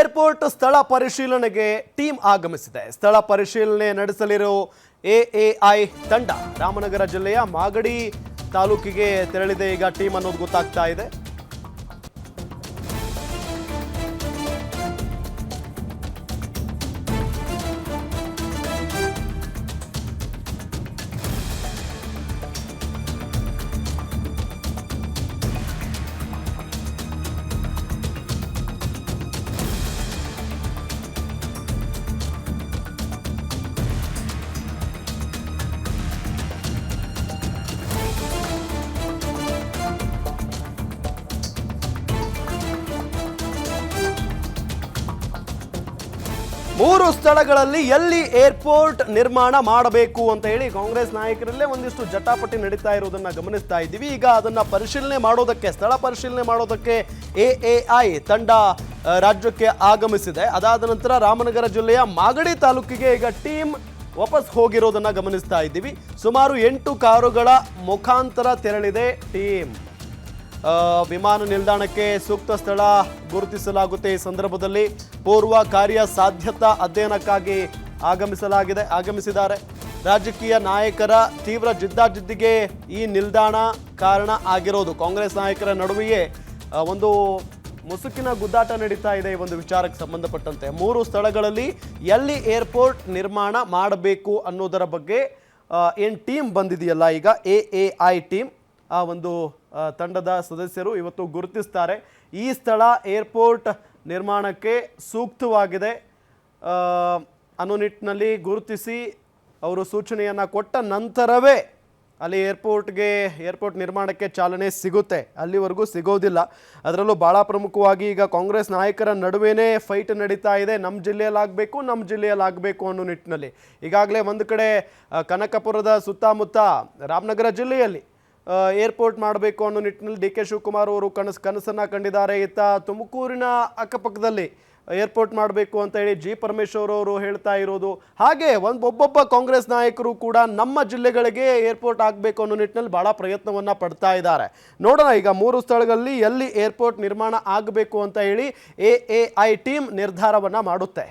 Airport ಸ್ಥಳ ಪರಿಶೀಲನೆಗೆ team ಆಗಮಿಸಿದೆ. ಸ್ಥಳ ಪರಿಶೀಲನೆ ನಡೆಸಲಿರೋ ಎಎಐ ತಂಡ ರಾಮನಗರ ಜಿಲ್ಲೆಯ ಮಾಗಡಿ ತಾಲೂಕಿಗೆ ತೆರಳಿದೆ. ಈಗ ಟೀಮ್ ಅನ್ನೋದು ಗೊತ್ತಾಗ್ತಾ ಇದೆ. ಮೂರು ಸ್ಥಳಗಳಲ್ಲಿ ಎಲ್ಲಿ ಏರ್ಪೋರ್ಟ್ ನಿರ್ಮಾಣ ಮಾಡಬೇಕು ಅಂತ ಹೇಳಿ ಕಾಂಗ್ರೆಸ್ ನಾಯಕರಲ್ಲೇ ಒಂದಿಷ್ಟು ಜಟಾಪಟಿ ನಡೀತಾ ಇರೋದನ್ನ ಗಮನಿಸ್ತಾ ಇದ್ದೀವಿ. ಈಗ ಅದನ್ನ ಪರಿಶೀಲನೆ ಮಾಡೋದಕ್ಕೆ, ಸ್ಥಳ ಪರಿಶೀಲನೆ ಮಾಡೋದಕ್ಕೆ ಎಎಐ ತಂಡ ರಾಜ್ಯಕ್ಕೆ ಆಗಮಿಸಿದೆ. ಅದಾದ ನಂತರ ರಾಮನಗರ ಜಿಲ್ಲೆಯ ಮಾಗಡಿ ತಾಲೂಕಿಗೆ ಈಗ ಟೀಮ್ ವಾಪಸ್ ಹೋಗಿರೋದನ್ನ ಗಮನಿಸ್ತಾ ಇದ್ದೀವಿ. ಸುಮಾರು ಎಂಟು ಕಾರುಗಳ ಮುಖಾಂತರ ತೆರಳಿದೆ ಟೀಮ್. ವಿಮಾನ ನಿಲ್ದಾಣಕ್ಕೆ ಸೂಕ್ತ ಸ್ಥಳ ಗುರುತಿಸಲಾಗುತ್ತೆ. ಈ ಸಂದರ್ಭದಲ್ಲಿ ಪೂರ್ವ ಕಾರ್ಯ ಸಾಧ್ಯತಾ ಅಧ್ಯಯನಕ್ಕಾಗಿ ಆಗಮಿಸಲಾಗಿದೆ, ಆಗಮಿಸಿದ್ದಾರೆ. ರಾಜಕೀಯ ನಾಯಕರ ತೀವ್ರ ಜಿದ್ದಾಜಿದ್ದಿಗೆ ಈ ನಿಲ್ದಾಣ ಕಾರಣ ಆಗಿರೋದು. ಕಾಂಗ್ರೆಸ್ ನಾಯಕರ ನಡುವೆಯೇ ಒಂದು ಮುಸುಕಿನ ಗುದ್ದಾಟ ನಡೀತಾ ಇದೆ ಈ ಒಂದು ವಿಚಾರಕ್ಕೆ ಸಂಬಂಧಪಟ್ಟಂತೆ. ಮೂರು ಸ್ಥಳಗಳಲ್ಲಿ ಎಲ್ಲಿ ಏರ್ಪೋರ್ಟ್ ನಿರ್ಮಾಣ ಮಾಡಬೇಕು ಅನ್ನೋದರ ಬಗ್ಗೆ ಏನು ಟೀಮ್ ಬಂದಿದೆಯಲ್ಲ ಈಗ? A A I team. ಆ ಒಂದು ತಂಡದ ಸದಸ್ಯರು ಇವತ್ತು ಗುರುತಿಸ್ತಾರೆ. ಈ ಸ್ಥಳ ಏರ್ಪೋರ್ಟ್ ನಿರ್ಮಾಣಕ್ಕೆ ಸೂಕ್ತವಾಗಿದೆ. ಅನ್ನೋ ನಿಟ್ಟಿನಲ್ಲಿ ಗುರುತಿಸಿ ಅವರು ಸೂಚನೆಯನ್ನು ಕೊಟ್ಟ ನಂತರವೇ ಅಲ್ಲಿ ಏರ್ಪೋರ್ಟ್ಗೆ, ಏರ್ಪೋರ್ಟ್ ನಿರ್ಮಾಣಕ್ಕೆ ಚಾಲನೆ ಸಿಗುತ್ತೆ. ಅಲ್ಲಿವರೆಗೂ ಸಿಗೋದಿಲ್ಲ. ಅದರಲ್ಲೂ ಭಾಳ ಪ್ರಮುಖವಾಗಿ ಈಗ ಕಾಂಗ್ರೆಸ್ ನಾಯಕರ ನಡುವೆನೇ ಫೈಟ್ ನಡೀತಾ ಇದೆ. ನಮ್ಮ ಜಿಲ್ಲೆಯಲ್ಲಾಗಬೇಕು ನಮ್ಮ ಜಿಲ್ಲೆಯಲ್ಲಾಗಬೇಕು ಅನ್ನೋ ನಿಟ್ಟಿನಲ್ಲಿ. ಈಗಾಗಲೇ ಒಂದು ಕಡೆ ಕನಕಪುರದ ಸುತ್ತಮುತ್ತ ರಾಮನಗರ ಜಿಲ್ಲೆಯಲ್ಲಿ ಏರ್ಪೋರ್ಟ್ ಮಾಡಬೇಕು ಅನ್ನೋ ನಿಟ್ಟಿನಲ್ಲಿ ಡಿ ಕೆ ಶಿವಕುಮಾರ್ ಅವರು ಕನಸು ಕನಸನ್ನು ಕಂಡಿದ್ದಾರೆ. ಇತ್ತ ತುಮಕೂರಿನ ಅಕ್ಕಪಕ್ಕದಲ್ಲಿ ಏರ್ಪೋರ್ಟ್ ಮಾಡಬೇಕು ಅಂತ ಹೇಳಿ ಜಿ ಪರಮೇಶ್ವರ್ ಅವರು ಹೇಳ್ತಾ ಇರೋದು. ಹಾಗೆ ಒಂದು ಒಬ್ಬೊಬ್ಬ ಕಾಂಗ್ರೆಸ್ ನಾಯಕರು ಕೂಡ ನಮ್ಮ ಜಿಲ್ಲೆಗಳಿಗೆ ಏರ್ಪೋರ್ಟ್ ಆಗಬೇಕು ಅನ್ನೋ ನಿಟ್ಟಿನಲ್ಲಿ ಭಾಳ ಪ್ರಯತ್ನವನ್ನು ಪಡ್ತಾ ಇದ್ದಾರೆ. ನೋಡೋಣ, ಈಗ ಮೂರು ಸ್ಥಳಗಳಲ್ಲಿ ಎಲ್ಲಿ ಏರ್ಪೋರ್ಟ್ ನಿರ್ಮಾಣ ಆಗಬೇಕು ಅಂತ ಹೇಳಿ ಎ ಐ ಟೀಮ್ ನಿರ್ಧಾರವನ್ನು ಮಾಡುತ್ತೆ.